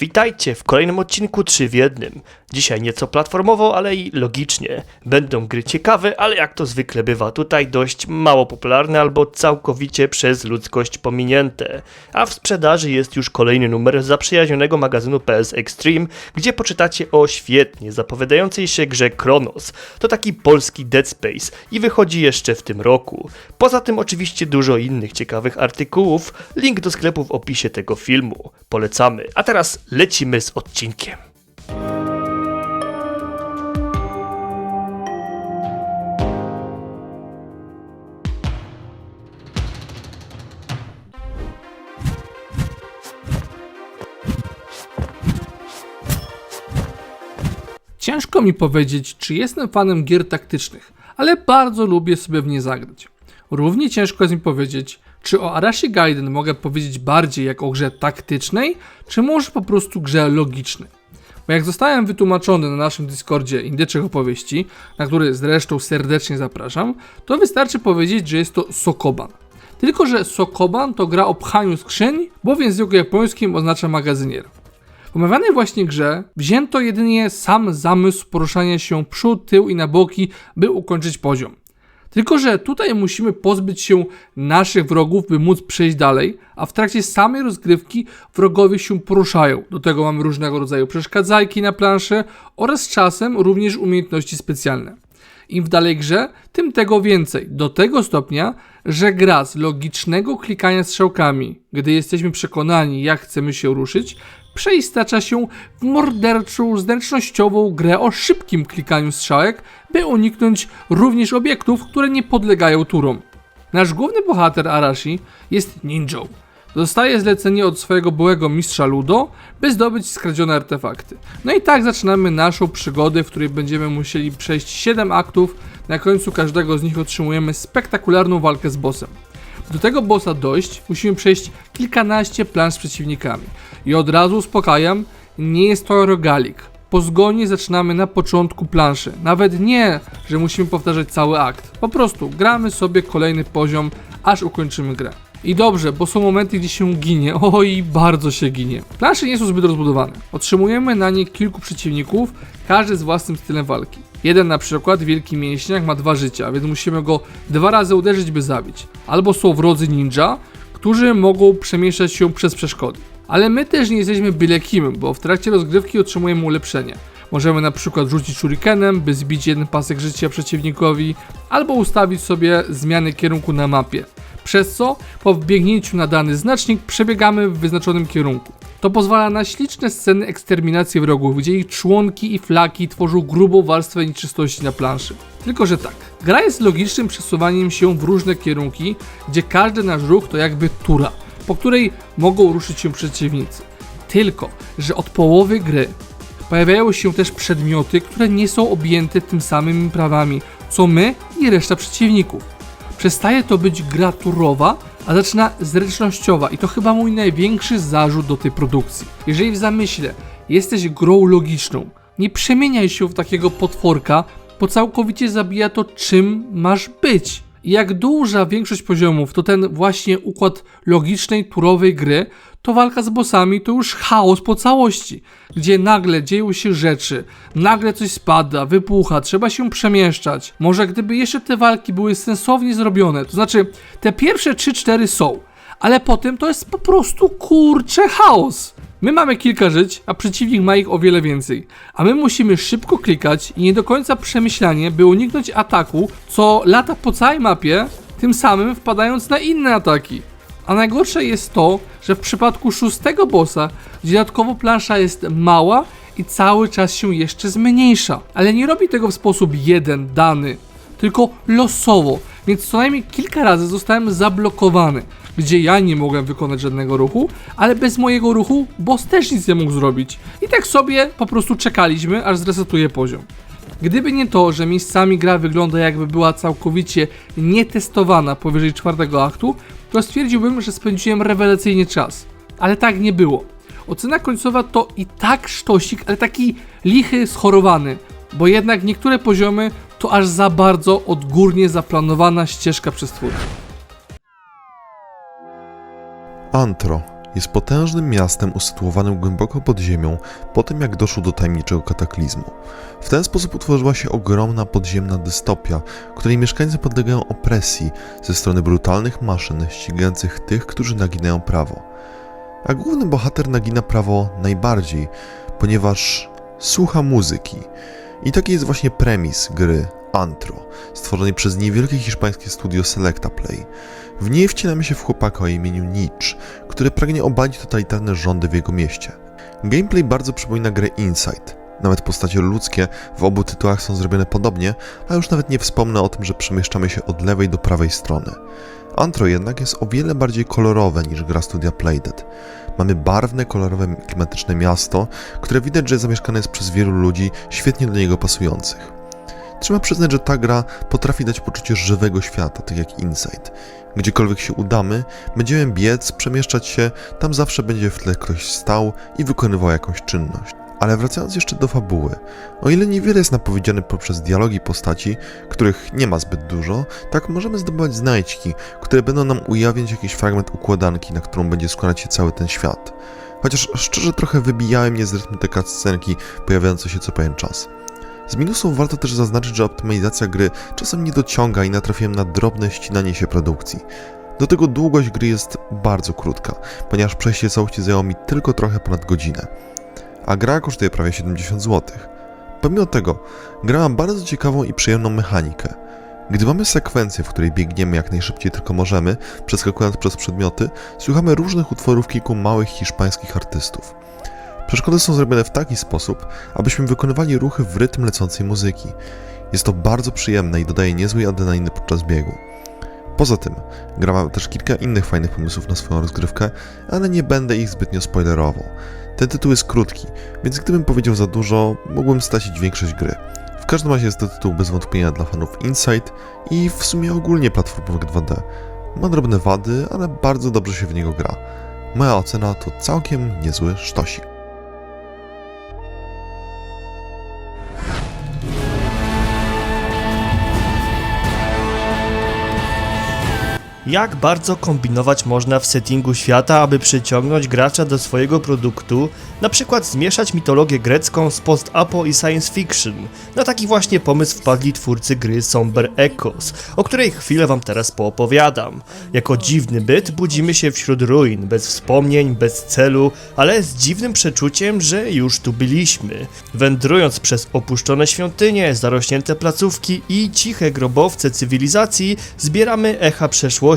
Witajcie w kolejnym odcinku 3 w jednym. Dzisiaj nieco platformowo, ale i logicznie. Będą gry ciekawe, ale jak to zwykle bywa tutaj dość mało popularne albo całkowicie przez ludzkość pominięte. A w sprzedaży jest już kolejny numer zaprzyjaźnionego magazynu PS Extreme, gdzie poczytacie o świetnie zapowiadającej się grze Kronos. To taki polski Dead Space i wychodzi jeszcze w tym roku. Poza tym oczywiście dużo innych ciekawych artykułów. Link do sklepu w opisie tego filmu. Polecamy. A teraz lecimy z odcinkiem. Ciężko mi powiedzieć, czy jestem fanem gier taktycznych, ale bardzo lubię sobie w nie zagrać. Równie ciężko jest mi powiedzieć, czy o Arashi Gaiden mogę powiedzieć bardziej jak o grze taktycznej, czy może po prostu grze logicznej. Bo jak zostałem wytłumaczony na naszym Discordzie Indyczych Opowieści, na który zresztą serdecznie zapraszam, to wystarczy powiedzieć, że jest to Sokoban. Tylko, że Sokoban to gra o pchaniu skrzyń, bo w języku japońskim oznacza magazynier. W omawianej właśnie grze wzięto jedynie sam zamysł poruszania się przód, tył i na boki, by ukończyć poziom. Tylko, że tutaj musimy pozbyć się naszych wrogów, by móc przejść dalej, a w trakcie samej rozgrywki wrogowie się poruszają. Do tego mamy różnego rodzaju przeszkadzajki na planszy oraz czasem również umiejętności specjalne. Im w dalej grze, tym tego więcej. Do tego stopnia, że gra z logicznego klikania strzałkami, gdy jesteśmy przekonani, jak chcemy się ruszyć, przeistacza się w morderczą, zręcznościową grę o szybkim klikaniu strzałek, by uniknąć również obiektów, które nie podlegają turom. Nasz główny bohater Arashi jest ninją. Dostaje zlecenie od swojego byłego mistrza Ludo, by zdobyć skradzione artefakty. No i tak zaczynamy naszą przygodę, w której będziemy musieli przejść 7 aktów. Na końcu każdego z nich otrzymujemy spektakularną walkę z bossem. Do tego bossa dojść, musimy przejść kilkanaście planż z przeciwnikami. I od razu uspokajam, nie jest to rogalik. Po zgonie zaczynamy na początku planszy. Nawet nie, że musimy powtarzać cały akt. Po prostu gramy sobie kolejny poziom, aż ukończymy grę. I dobrze, bo są momenty, gdzie się ginie. Oj, bardzo się ginie. Plansze nie są zbyt rozbudowane. Otrzymujemy na nie kilku przeciwników, każdy z własnym stylem walki. Jeden na przykład, wielki mięśniak, ma dwa życia, więc musimy go dwa razy uderzyć, by zabić. Albo są wrodzy ninja, którzy mogą przemieszczać się przez przeszkody. Ale my też nie jesteśmy byle kim, bo w trakcie rozgrywki otrzymujemy ulepszenie. Możemy na przykład rzucić shurikenem, by zbić jeden pasek życia przeciwnikowi, albo ustawić sobie zmiany kierunku na mapie. Przez co po wbiegnięciu na dany znacznik przebiegamy w wyznaczonym kierunku. To pozwala na śliczne sceny eksterminacji wrogów, gdzie ich członki i flaki tworzą grubą warstwę nieczystości na planszy. Tylko, że tak, gra jest logicznym przesuwaniem się w różne kierunki, gdzie każdy nasz ruch to jakby tura, po której mogą ruszyć się przeciwnicy. Tylko, że od połowy gry pojawiają się też przedmioty, które nie są objęte tym samymi prawami, co my i reszta przeciwników. Przestaje to być gra turowa, a zaczyna zręcznościowa i to chyba mój największy zarzut do tej produkcji. Jeżeli w zamyśle jesteś grą logiczną, nie przemieniaj się w takiego potworka, bo całkowicie zabija to czym masz być. Jak duża większość poziomów to ten właśnie układ logicznej, turowej gry, to walka z bossami to już chaos po całości, gdzie nagle dzieją się rzeczy, nagle coś spada, wybucha, trzeba się przemieszczać. Może gdyby jeszcze te walki były sensownie zrobione, to znaczy te pierwsze 3-4 są, ale potem to jest po prostu kurcze chaos. My mamy kilka żyć, a przeciwnik ma ich o wiele więcej. A my musimy szybko klikać i nie do końca przemyślanie, by uniknąć ataku, co lata po całej mapie, tym samym wpadając na inne ataki. A najgorsze jest to, że w przypadku szóstego bossa, gdzie dodatkowo plansza jest mała i cały czas się jeszcze zmniejsza. Ale nie robi tego w sposób jeden, dany, tylko losowo, więc co najmniej kilka razy zostałem zablokowany, gdzie ja nie mogłem wykonać żadnego ruchu, ale bez mojego ruchu boss też nic nie mógł zrobić. I tak sobie po prostu czekaliśmy, aż zresetuje poziom. Gdyby nie to, że miejscami gra wygląda jakby była całkowicie nietestowana powyżej czwartego aktu, to stwierdziłbym, że spędziłem rewelacyjnie czas. Ale tak nie było. Ocena końcowa to i tak sztosik, ale taki lichy, schorowany, bo jednak niektóre poziomy to aż za bardzo odgórnie zaplanowana ścieżka przez twórcę. Antro. jest potężnym miastem usytuowanym głęboko pod ziemią po tym, jak doszło do tajemniczego kataklizmu. W ten sposób utworzyła się ogromna podziemna dystopia, której mieszkańcy podlegają opresji ze strony brutalnych maszyn ścigających tych, którzy naginają prawo. A główny bohater nagina prawo najbardziej, ponieważ słucha muzyki. I taki jest właśnie premis gry Antro, stworzonej przez niewielkie hiszpańskie studio Selecta Play. W niej wcielamy się w chłopaka o imieniu Nietzsche, który pragnie obalić totalitarne rządy w jego mieście. Gameplay bardzo przypomina grę Inside. Nawet postacie ludzkie w obu tytułach są zrobione podobnie, a już nawet nie wspomnę o tym, że przemieszczamy się od lewej do prawej strony. Antro jednak jest o wiele bardziej kolorowe niż gra studia Playdead. Mamy barwne, kolorowe, klimatyczne miasto, które widać, że zamieszkane jest przez wielu ludzi świetnie do niego pasujących. Trzeba przyznać, że ta gra potrafi dać poczucie żywego świata, tak jak Inside. Gdziekolwiek się udamy, będziemy biec, przemieszczać się, tam zawsze będzie w tle ktoś stał i wykonywał jakąś czynność. Ale wracając jeszcze do fabuły, o ile niewiele jest napowiedziane poprzez dialogi postaci, których nie ma zbyt dużo, tak możemy zdobywać znajdźki, które będą nam ujawniać jakiś fragment układanki, na którą będzie składać się cały ten świat. Chociaż szczerze trochę wybijały mnie z rytmu te pojawiające się co pewien czas. Z minusów warto też zaznaczyć, że optymalizacja gry czasem nie dociąga i natrafiłem na drobne ścinanie się produkcji. Do tego długość gry jest bardzo krótka, ponieważ przejście całości zajęło mi tylko trochę ponad godzinę. A gra kosztuje prawie 70 zł. Pomimo tego, gra ma bardzo ciekawą i przyjemną mechanikę. Gdy mamy sekwencję, w której biegniemy jak najszybciej tylko możemy, przeskakując przez przedmioty, słuchamy różnych utworów kilku małych hiszpańskich artystów. Przeszkody są zrobione w taki sposób, abyśmy wykonywali ruchy w rytm lecącej muzyki. Jest to bardzo przyjemne i dodaje niezłej adrenaliny podczas biegu. Poza tym, gra ma też kilka innych fajnych pomysłów na swoją rozgrywkę, ale nie będę ich zbytnio spoilerował. Ten tytuł jest krótki, więc gdybym powiedział za dużo, mógłbym stracić większość gry. W każdym razie jest to tytuł bez wątpienia dla fanów Inside i w sumie ogólnie platformówek 2D. Ma drobne wady, ale bardzo dobrze się w niego gra. Moja ocena to całkiem niezły sztosik. Jak bardzo kombinować można w settingu świata, aby przyciągnąć gracza do swojego produktu, na przykład zmieszać mitologię grecką z post-apo i science fiction. Na taki właśnie pomysł wpadli twórcy gry Somber Echoes, o której chwilę wam teraz poopowiadam. Jako dziwny byt budzimy się wśród ruin, bez wspomnień, bez celu, ale z dziwnym przeczuciem, że już tu byliśmy. Wędrując przez opuszczone świątynie, zarośnięte placówki i ciche grobowce cywilizacji, zbieramy echa przeszłości,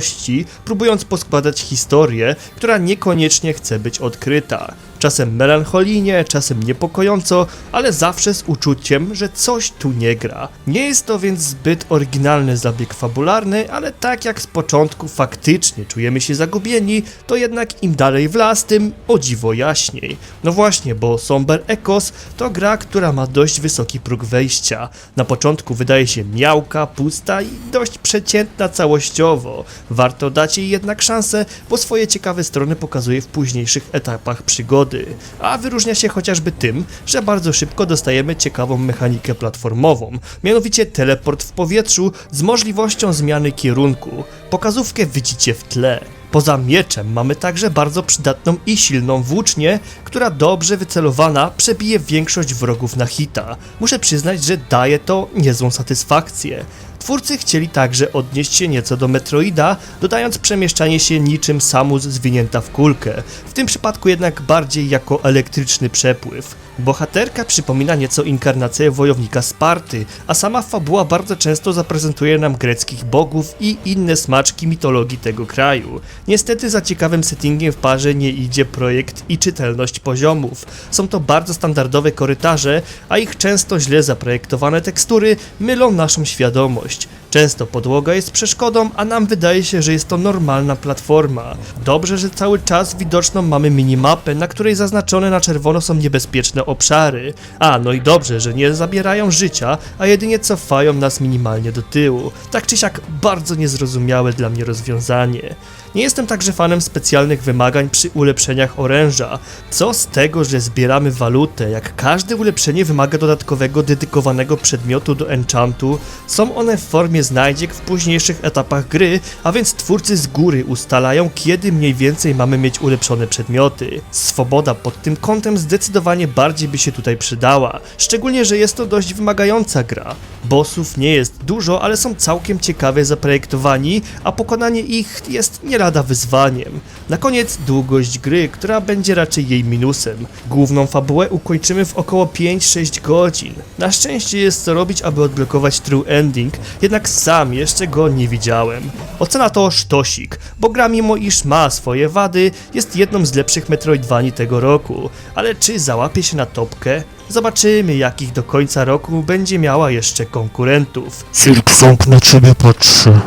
próbując poskładać historię, która niekoniecznie chce być odkryta. Czasem melancholijnie, czasem niepokojąco, ale zawsze z uczuciem, że coś tu nie gra. Nie jest to więc zbyt oryginalny zabieg fabularny, ale tak jak z początku faktycznie czujemy się zagubieni, to jednak im dalej w las, tym o dziwo jaśniej. No właśnie, bo Somber Echoes to gra, która ma dość wysoki próg wejścia. Na początku wydaje się miałka, pusta i dość przeciętna całościowo. Warto dać jej jednak szansę, bo swoje ciekawe strony pokazuje w późniejszych etapach przygody a wyróżnia się chociażby tym, że bardzo szybko dostajemy ciekawą mechanikę platformową, mianowicie teleport w powietrzu z możliwością zmiany kierunku. Pokazówkę widzicie w tle. Poza mieczem mamy także bardzo przydatną i silną włócznię, która dobrze wycelowana przebije większość wrogów na hita. Muszę przyznać, że daje to niezłą satysfakcję. Twórcy chcieli także odnieść się nieco do Metroida, dodając przemieszczanie się niczym Samus zwinięta w kulkę, w tym przypadku jednak bardziej jako elektryczny przepływ. Bohaterka przypomina nieco inkarnację wojownika Sparty, a sama fabuła bardzo często zaprezentuje nam greckich bogów i inne smaczki mitologii tego kraju. Niestety za ciekawym settingiem w parze nie idzie projekt i czytelność poziomów. Są to bardzo standardowe korytarze, a ich często źle zaprojektowane tekstury mylą naszą świadomość. Często podłoga jest przeszkodą, a nam wydaje się, że jest to normalna platforma. Dobrze, że cały czas widoczną mamy minimapę, na której zaznaczone na czerwono są niebezpieczne obszary. A, no i dobrze, że nie zabierają życia, a jedynie cofają nas minimalnie do tyłu. Tak czy siak bardzo niezrozumiałe dla mnie rozwiązanie. Nie jestem także fanem specjalnych wymagań przy ulepszeniach oręża. Co z tego, że zbieramy walutę, jak każde ulepszenie wymaga dodatkowego dedykowanego przedmiotu do enchantu, są one w formie znajdziek w późniejszych etapach gry, a więc twórcy z góry ustalają, kiedy mniej więcej mamy mieć ulepszone przedmioty. Swoboda pod tym kątem zdecydowanie bardziej by się tutaj przydała, szczególnie, że jest to dość wymagająca gra. Bossów nie jest dużo, ale są całkiem ciekawie zaprojektowani, a pokonanie ich jest nie lada wyzwaniem. Na koniec długość gry, która będzie raczej jej minusem. Główną fabułę ukończymy w około 5-6 godzin. Na szczęście jest co robić, aby odblokować true ending, jednak sam jeszcze go nie widziałem. Ocena to sztosik, bo gra mimo iż ma swoje wady, jest jedną z lepszych Metroidvanii tego roku. Ale czy załapie się na topkę? Zobaczymy, jakich do końca roku będzie miała jeszcze konkurentów. Silksong na ciebie patrzy.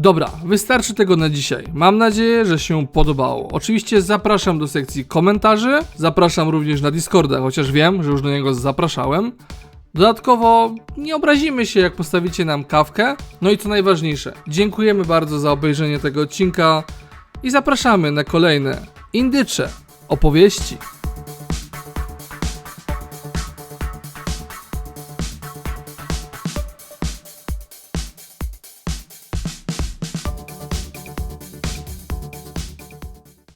Dobra, wystarczy tego na dzisiaj. Mam nadzieję, że się podobało. Oczywiście zapraszam do sekcji komentarzy, zapraszam również na Discorda, chociaż wiem, że już do niego zapraszałem. Dodatkowo nie obrazimy się, jak postawicie nam kawkę. No i co najważniejsze, dziękujemy bardzo za obejrzenie tego odcinka i zapraszamy na kolejne indycze opowieści.